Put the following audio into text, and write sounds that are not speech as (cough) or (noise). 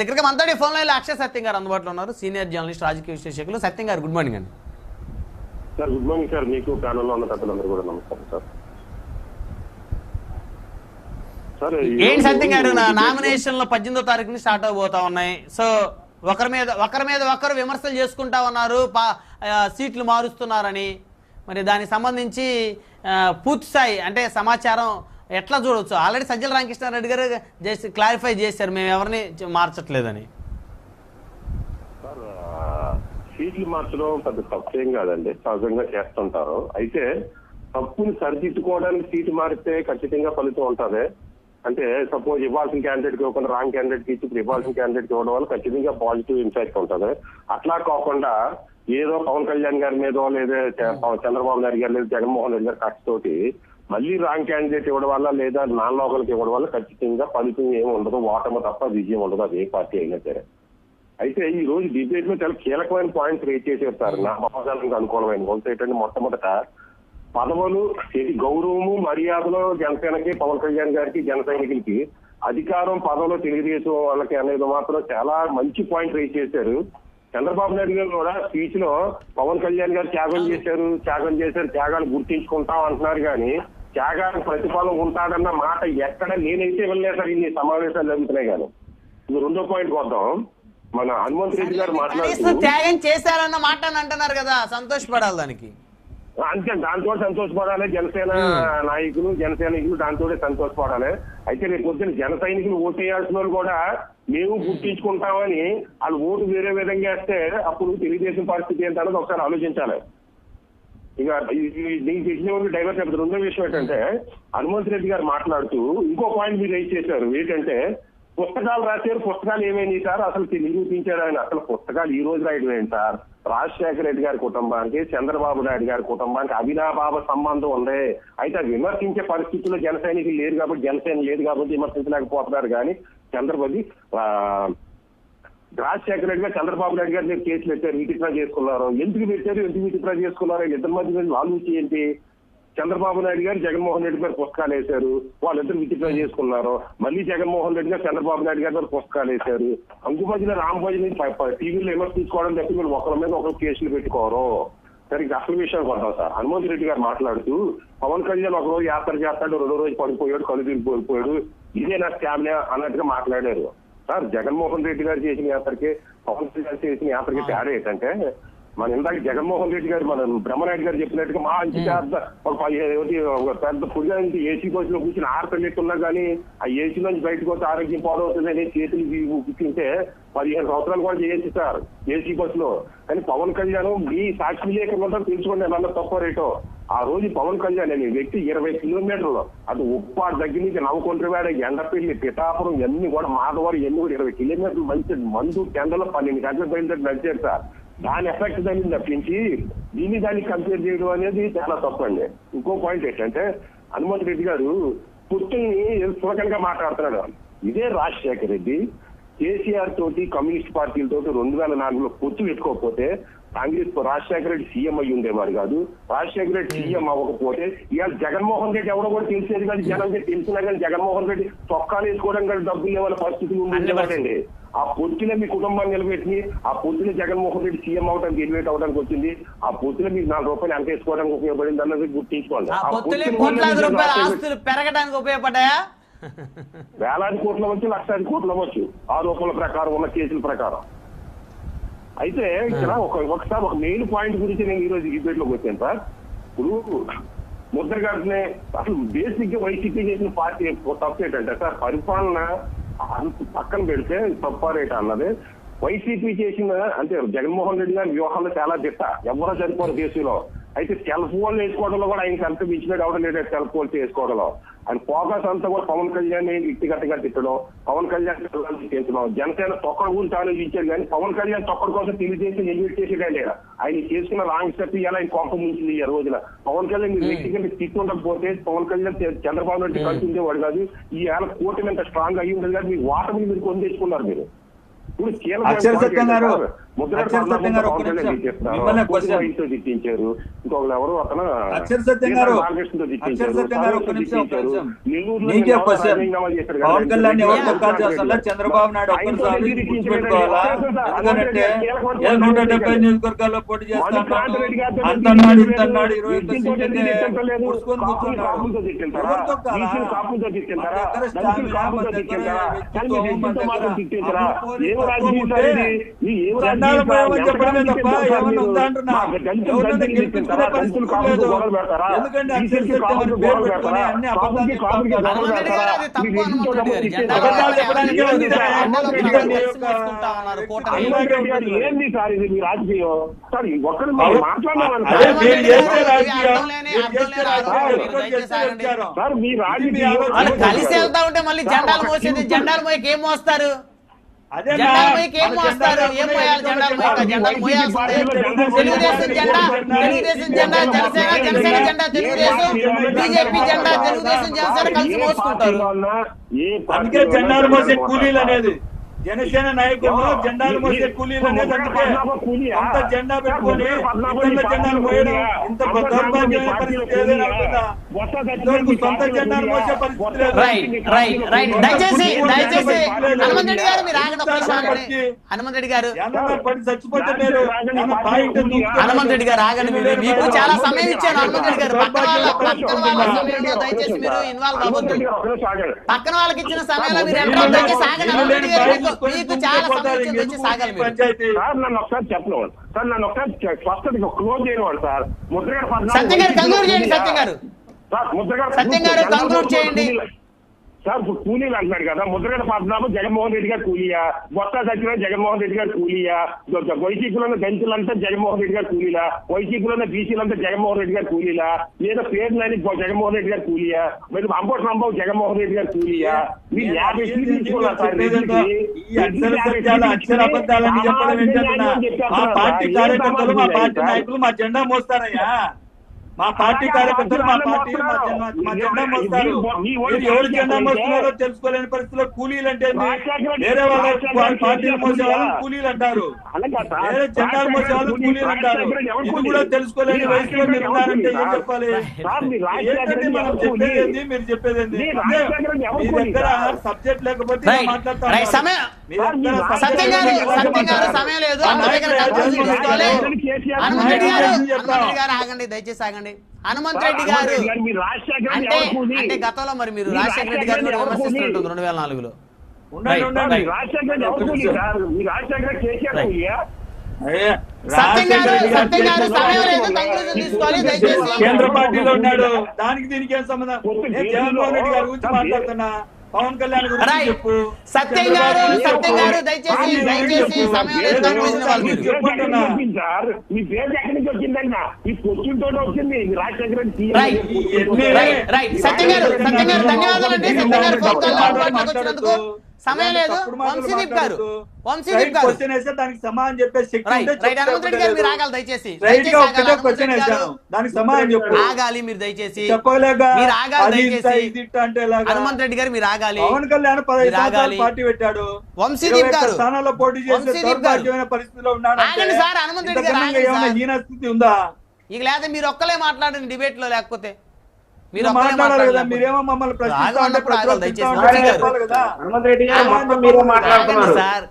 దగ్గరికి మనతోటి phone line Akshay సత్యం గారు అందుబాటులో ఉన్నారు. సీనియర్ జర్నలిస్ట్ రాజకీయ విశ్లేషకులు. సత్యం గారు గుడ్ మార్నింగ్ అండి. Sir good morning sir. మీకు ప్యానల్లో ఉన్న పెద్దలందరూ కూడా నమస్కారం సార్. ఏంటి సత్యం గారు? నా debate లో- నామినేషన్లు పద్దెనిమిదో తారీఖు నుంచి స్టార్ట్ అవబోతా ఉన్నాయి. సో ఒకరి మీద ఒకరి మీద ఒకరు విమర్శలు చేసుకుంటా ఉన్నారు. సీట్లు మారుస్తున్నారని. మరి దానికి సంబంధించి ఆ, పూర్తి స్థాయి అంటే సమాచారం ఎట్లా చూడవచ్చు ఆల్రెడీ సజ్జల రామకృష్ణారెడ్డి గారు జస్ట్ క్లారిఫై చేశారు మేము ఎవరిని మార్చట్లేదని. సీట్లు మార్చడం పెద్ద తప్పేం కాదండి. సహజంగా చేస్తుంటారు. అయితే తప్పుని సరిదిద్దుకోవడానికి సీటు మారితే ఖచ్చితంగా ఫలితం ఉంటుంది. అంటే సపోజ్ ఇవ్వాల్సిన క్యాండిడేట్కి ఇవ్వకుండా రాంగ్ క్యాండిడేట్కి ఇచ్చి ఇప్పుడు ఇవ్వాల్సిన క్యాండిడేట్కి ఇవ్వడం వల్ల ఖచ్చితంగా పాజిటివ్ ఇంపాక్ట్ ఉంటుంది. అట్లా కాకుండా ఏదో పవన్ కళ్యాణ్ గారి మీదో లేదా చంద్రబాబు నాయుడు గారు లేదా జగన్మోహన్ రెడ్డి గారి కక్ష మళ్ళీ రాంగ్ క్యాండిడేట్ ఇవ్వడం వల్ల లేదా నాన్ లోకల్కి ఇవ్వడం వల్ల ఖచ్చితంగా ఫలితం ఏమి ఉండదు ఓటమి తప్ప విజయం ఉండదు అది ఏ పార్టీ అయినా సరే. అయితే ఈ రోజు డిబేట్లో చాలా కీలకమైన పాయింట్స్ రేట్ చేశారు సార్. నా భావజాలకు అనుకూలమైన కొంత ఏంటంటే మొట్టమొదట పదవులు ఇది గౌరవము మర్యాదలో జనసేనకి పవన్ కళ్యాణ్ గారికి జన సైనికులకి అధికారం పదవులు తెలుగుదేశం వాళ్ళకి అనేది మాత్రం చాలా మంచి పాయింట్ రేట్ చేశారు. చంద్రబాబు నాయుడు గారు కూడా స్పీచ్లో పవన్ కళ్యాణ్ గారు త్యాగం చేశారు త్యాగం చేశారు త్యాగాలు గుర్తించుకుంటాం అంటున్నారు కానీ త్యాగానికి ప్రతిఫలం ఉంటాడన్న మాట ఎక్కడ నేనైతే వెళ్ళలేదు సార్ ఇన్ని సమావేశాలు జరుగుతున్నాయి కానీ ఇది రెండో పాయింట్ వద్దాం మన హనుమంత్ రెడ్డి గారు మాట్లాడుతూ త్యాగం చేశారన్న మాట అని అంటున్నారు కదా సంతోషపడాలి దానికి. అంతే దాంతో సంతోషపడాలి. జనసేన నాయకులు జన సైనికులు దాంతో సంతోషపడాలి. అయితే రేపు పొద్దున జన సైనికులు ఓటేయాల్సిన వాళ్ళు కూడా మేము గుర్తించుకుంటామని వాళ్ళు ఓటు వేరే విధంగా వేస్తే అప్పుడు తెలుగుదేశం పరిస్థితి ఏంటన్నది ఒకసారి ఆలోచించాలి. ఇక దీనికి తెలిసిన వాళ్ళు డైవర్ట్ అవుతుంది రెండో విషయం ఏంటంటే హనుమంత్ రెడ్డి గారు మాట్లాడుతూ ఇంకో పాయింట్ మీరు రైజ్ చేశారు. ఏంటంటే పుస్తకాలు రాశారు పుస్తకాలు ఏమైంది సార్? అసలు నిరూపించారు ఆయన. అసలు పుస్తకాలు ఈ రోజు రాయడం ఏంటి సార్? రాజశేఖర రెడ్డి గారి కుటుంబానికి చంద్రబాబు నాయుడు గారి కుటుంబానికి అవినాభావ సంబంధం ఉంది. అయితే విమర్శించే పరిస్థితుల్లో జనసైనికులు లేరు కాబట్టి జనసేన లేదు కాబట్టి విమర్శించలేకపోతున్నారు. కానీ చంద్రబాబు ఆ, రాజశేఖర రెడ్డి గారు చంద్రబాబు నాయుడు గారి మీరు కేసులు పెట్టారు విత్డ్రా చేసుకున్నారు. ఎందుకు పెట్టారు ఎందుకు విత్డ్రా చేసుకున్నారు? ఇద్దరి మధ్య ఆలోచి ఏంటి? చంద్రబాబు నాయుడు గారు జగన్మోహన్ రెడ్డి గారు పుస్తకాలు వేశారు. వాళ్ళిద్దరు విత్డ్రా చేసుకున్నారు. మళ్ళీ జగన్మోహన్ రెడ్డి గారు చంద్రబాబు నాయుడు గారు పుస్తకాలు వేశారు. అంగు మధ్యన టీవీలో టీవీలో తీసుకోవడం తప్పి మీరు ఒకరి మీద ఒకరు కేసులు పెట్టుకోరు. సరిగ్గా అసలు విషయం కొడతాం సార్. హనుమంత్ రెడ్డి గారు మాట్లాడుతూ పవన్ కళ్యాణ్ ఒక రోజు యాత్ర చేస్తాడు రెండో రోజు పడిపోయాడు కళ్ళు తిరిగిపోయాడు. ఇదే నా స్టామినా అన్నట్టుగా మాట్లాడారు. సార్ జగన్మోహన్ రెడ్డి గారు చేసిన యాత్రకి పవన్ కళ్యాణ్ చేసిన యాత్రకి తేడా ఏంటంటే మన ఇందాక జగన్మోహన్ రెడ్డి గారు మన బ్రహ్మనాయుడు గారు చెప్పినట్టుగా మా ఇంటి పెద్ద ఒక పెద్ద పుణ్యానికి ఏసీ బస్సులో కూర్చుని ఆడపిల్లెట్టున్నా కానీ ఆ ఏసీ నుంచి బయటకు వస్తే ఆరోగ్యం పాడవుతుందని చేతులు కూర్చుంటే పదిహేను సంవత్సరాలు కూడా చేయొచ్చు సార్ ఏసీ బస్సులో కానీ పవన్ కళ్యాణ్ మీ సాక్షి లేకుండా తెలుసుకోండి నల్ల తక్కువ రేటో. ఆ రోజు పవన్ కళ్యాణ్ అనే వ్యక్తి ఇరవై కిలోమీటర్లు అటు ఉప్పాడు దగ్గర నుంచి నవకొండ్రవాడ ఎండపల్లి పిఠాపురం ఇవన్నీ కూడా మాధవరం ఇవన్నీ కూడా ఇరవై కిలోమీటర్లు మంచి మందు టెండలో పన్నెండు గంటల బయలుదేరి నడిచారు సార్. దాని ఎఫెక్ట్ దాన్ని తప్పించి దీన్ని దాన్ని కంపేర్ చేయడం అనేది చాలా తప్పండి. ఇంకో పాయింట్ ఏంటంటే హనుమంత్ రెడ్డి గారు పుట్టుని చులకనగా మాట్లాడుతున్నాడు. ఇదే రాజశేఖర్ రెడ్డి కేసీఆర్ తోటి కమ్యూనిస్ట్ పార్టీలతోటి రెండు వేల నాలుగులో పొత్తు పెట్టుకోకపోతే కాంగ్రెస్ రాజశేఖర రెడ్డి సీఎం అయ్యి ఉండేవారు కాదు. రాజశేఖర రెడ్డి సీఎం అవ్వకపోతే ఇవాళ జగన్మోహన్ రెడ్డి ఎవడో కూడా తెలిసేది కాదు. జనానికి తెలిసినా కానీ జగన్మోహన్ రెడ్డి చొక్కాలు వేసుకోవడం కానీ డబ్బులు లేవన్న పరిస్థితులు ఉండేవాడండి. ఆ పొత్తులో మీ కుటుంబాన్ని నిలబెట్టి ఆ పొత్తులో జగన్మోహన్ రెడ్డి సీఎం అవడానికి ఎలివేట్ అవడానికి వచ్చింది. ఆ పొత్తులో మీకు నాలుగు రూపాయలు ఎంత వేసుకోవడానికి ఉపయోగపడింది అన్నది గుర్తించుకోండి ఆ ఆ పెరగడానికి ఉపయోగపడ్డాయా? (laughs) వేలాది కోట్లు అవ్వచ్చు లక్షాది కోట్లు అవ్వచ్చు. ఆరోపణల ప్రకారం ఉన్న కేసుల ప్రకారం. అయితే ఇక్కడ ఒక ఒకసారి ఒక మెయిన్ పాయింట్ గురించి నేను ఈ రోజు డిబేట్లోకి వచ్చాను సార్. ఇప్పుడు ముద్ర గారిని అసలు బేసిక్గా వైసీపీ చేసిన పార్టీ తప్పు ఏంటంటే సార్ పరిపాలన అంత పక్కన పెడితే తప్పారేట అన్నది. వైసీపీ చేసిన అంటే జగన్మోహన్ రెడ్డి గారి వ్యూహాలు చాలా దిట్ట. ఎవరో సరిపోరు దేశంలో? అయితే సెల్ ఫోన్ వేసుకోవడంలో కూడా ఆయనకి అంత మించినట్టు అవడం లేదు సెల్ ఫోన్స్ వేసుకోవడంలో. ఆయన ఫోకస్ అంతా కూడా పవన్ కళ్యాణ్ వ్యక్తిగతంగా తిట్టడం. పవన్ కళ్యాణ్ చేయించడం జనసేన తొక్కడ గురించి ఆలోచించారు కానీ పవన్ కళ్యాణ్ తొక్కడ కోసం తెలుగుదేశం ఎలివేట్ చేసేటండి ఆయన చేసుకున్న రాంగ్ స్టెప్ ఇవాళ ఆయన కొంప ముంచింది ఈ రోజున. పవన్ కళ్యాణ్ వ్యక్తిగత తిట్టు ఉండకపోతే పవన్ కళ్యాణ్ చంద్రబాబు నాయుడు కలిసి ఉండేవాడు కాదు. ఈ ఏళ్ళ కూటమి ఎంత స్ట్రాంగ్ అయ్యి ఉండదు కాదు మీ వాటమి మీరు కొని తెచ్చుకున్నారు మీరు. ఇప్పుడు అక్షర సత్యం గారు ఒక్క నిమిషం. మిమ్మల్ని పూర్తి question. వయసుతో తిట్టించారు ఇంకొకరు ఎవరు అతను అక్షర సత్యం గారు బాలకృష్ణతో తిట్టించారు. అక్షర సత్యం గారు ఒక్క నిమిషం ఒక్క తిట్టించారు. నిమిషం. నెల్లూరులో నీకే ఎవరు క్వశ్చన్. కదా, పవన్ కళ్యాణ్ ఎవరు. తొక్కాలు చేస్తారా చంద్రబాబు నాయుడు ఒక్కరిసారి గుర్తుపెట్టుకోవాలా? ఎందుకంటే ఏ నూట డెబ్బై నియోజకవర్గాల్లో పోటీ చేస్తా అన్నాడు. అంతన్నాడు ఇంతన్నాడు ఇరవై ఒక్క సీట్లు అంటే కూర్చుకొని కూర్చున్నాడు. పోయమని చెప్పడమే తప్ప ఏమన్నా ఉందా అంటున్నా ఎవరన్నా గెలిపించుకునే పరిస్థితి లేదు. ఎందుకంటే పేరు పెట్టుకొని అన్ని అబద్ధాలు అబద్ధాలు చెప్పడానికి. ఏంది సార్ ఇది? మీ రాజకీయం? సార్ ఒక్కరు. సార్ మీ రాజకీయం కలిసి వెళ్తా ఉంటే మళ్ళీ జెండాలు మోసేది జెండాలు మోయకి ఏం మోస్తారు? తెలుగుదేశం జెండా తెలుగుదేశం జెండా జనసేన జనసేన జెండా తెలుగుదేశం బీజేపీ జెండా తెలుగుదేశం జనసేన కలిసి మోసుకుంటారు. అందుకే జెండాలు మోసే కూలీలు అనేది జనసేన నాయకులు జెండాలు మోసే కూలీలు అనేది అందుకే అంత జెండా పెట్టుకొని జెండాలు మోయడం ఇంత దౌర్భాగ్యమైన పరిస్థితి ఏదైనా దయచేసి దయచేసి హనుమంత్ రెడ్డి గారు మీరు ఆగండి ఒక్క నిమిషం ఆగండి. హనుమంత్ రెడ్డి గారు. హనుమంత్ రెడ్డి గారు ఆగండి మీరు. మీకు చాలా సమయం ఇచ్చాను హనుమంత్ రెడ్డి గారు పక్కన వాళ్ళ పక్కన వాళ్ళ సమయంలో దయచేసి మీరు ఇన్వాల్వ్ అవ్వద్దు. పక్కన వాళ్ళకి ఇచ్చిన సమయంలో మీరు ఎంత దయచేసి ఆగండి. హనుమంత్ రెడ్డి గారు మీకు చాలా సమయం దయచేసి ఆగాలి మీరు. పంచాయతీ సార్ నన్ను ఒకసారి చెప్పలేవాడు సార్ నన్ను ఒకసారి స్పష్టత క్లోజ్ చేయనివాడు సార్. పద్నాలుగు సత్యం గారు కంక్లూడ్ చేయండి సత్యం గారు సత్యం గారు కంక్లూడ్ చేయండి. సార్ ఇప్పుడు కూలీలు అంటున్నాడు కదా ముద్రగడ పద్నాలుగు జగన్మోహన్ రెడ్డి గారు కూలీయా? బొత్త సత్యనారాయణ జగన్మోహన్ రెడ్డి గారు కూలీయా? వైసీపీలో దళితులంతా జగన్మోహన్ రెడ్డి గారు కూలీలా? వైసీపీలో బీసీలంతా జగన్మోహన్ రెడ్డి గారు కూలీలా? లేదా పేరు నాని జగన్మోహన్ రెడ్డి గారు కూలీయా? మరి అంబోట్ రాంబాబు జగన్మోహన్ రెడ్డి గారు కూలీయా? మీరు యాభై సీట్లు ఇచ్చుకున్నారు సార్ చెప్పేదంతా ఈ అక్షర సత్యాలు అక్షర అబద్ధాలని చెప్పడం ఏంటంటున్నా మా పార్టీ కార్యకర్తలు మా పార్టీ నాయకులు మా జెండా మోస్తారయ్యా. మా పార్టీ కార్యకర్తలు మా పార్టీ మా జెండా మోస్తారు మీరు ఎవరు జెండా మోస్తున్నారో తెలుసుకోలేని పరిస్థితిలో కూలీలు అంటే? వేరే వాళ్ళ వాళ్ళ పార్టీలు మోసే వాళ్ళని కూలీలు అంటారు. వేరే జెండాలు మోసే వాళ్ళని కూలీలు అంటారు. ఇది కూడా తెలుసుకోలేని వయసులో మీరు ఉన్నారంటే ఏం చెప్పాలి? ఏంటంటే మనం చెప్పేది ఏంది? మీరు చెప్పేది ఏంది? మీ దగ్గర సబ్జెక్ట్ లేకపోతే మాట్లాడతా. సమయం. మీ దగ్గర సత్యం గారు subject సత్యం గారు లేకపోతే సమయం లేదు. గారు ఆగండి దయచేసి ఆగండి. హనుమంత్ రెడ్డి గారు. అంటే అంటే గతంలో మరి మీరు రాజశేఖర రెడ్డి గారిని కూడా విమర్శిస్తున్నట్టుంది రెండు వేల నాలుగులో? కేంద్ర పార్టీలో ఉన్నాడు. దానికి దీనికి ఏం సంబంధం? నేను జగన్మోహన్ రెడ్డి గారి గురించి మాట్లాడుతున్నా. పవన్ కళ్యాణ్ గురించి. చెప్పు సత్యం గారు సత్యం గారు దయచేసి దయచేసి మీ పేరు ఎక్కడి నుంచి వచ్చిందన్నా ఈ వచ్చింది. రాజశేఖర రెడ్డి రైట్. సత్యం గారు సత్యం గారు ధన్యవాదాలండి. సత్యం గారు వచ్చినందుకు సమయం లేదు. వంశీదీప్ గారు. వంశీదీప్ గారు. క్వశ్చన్ వేస్తే దానికి సమాధానం చెప్పే శక్తి రైట్ హనుమంత్ రెడ్డి గారు మీరు. ఆగాలి దయచేసి. క్వశ్చన్ రెడ్డి గారు వేసాను దానికి సమాధానం చెప్పు. ఆగాలి మీరు దయచేసి. మీరు ఆగాలి దయచేసి. హనుమంత్ రెడ్డి గారు మీరు ఆగాలి పవన్ కళ్యాణ్ పదహైదు. సంవత్సరాలు పార్టీ పెట్టాడు. వంశీదీప్ గారు. స్థానాల్లో పోటీ చేసే. దౌర్భాగ్యమైన పరిస్థితిలో ఉన్నాడు ఆగండి సార్, హనుమంత్ రెడ్డి గారు ఏమైనా ఉందా? ఇక లేదా మీరు ఒక్కలే మాట్లాడండి డిబేట్లో లేకపోతే. మీరు మాట్లాడాలి కదా. మీరేమో మమ్మల్ని ప్రశ్నిస్తా ఉంటే దయచేసి. హనుమంత్ రెడ్డి గారు మొత్తం మీరే మాట్లాడుతున్నారు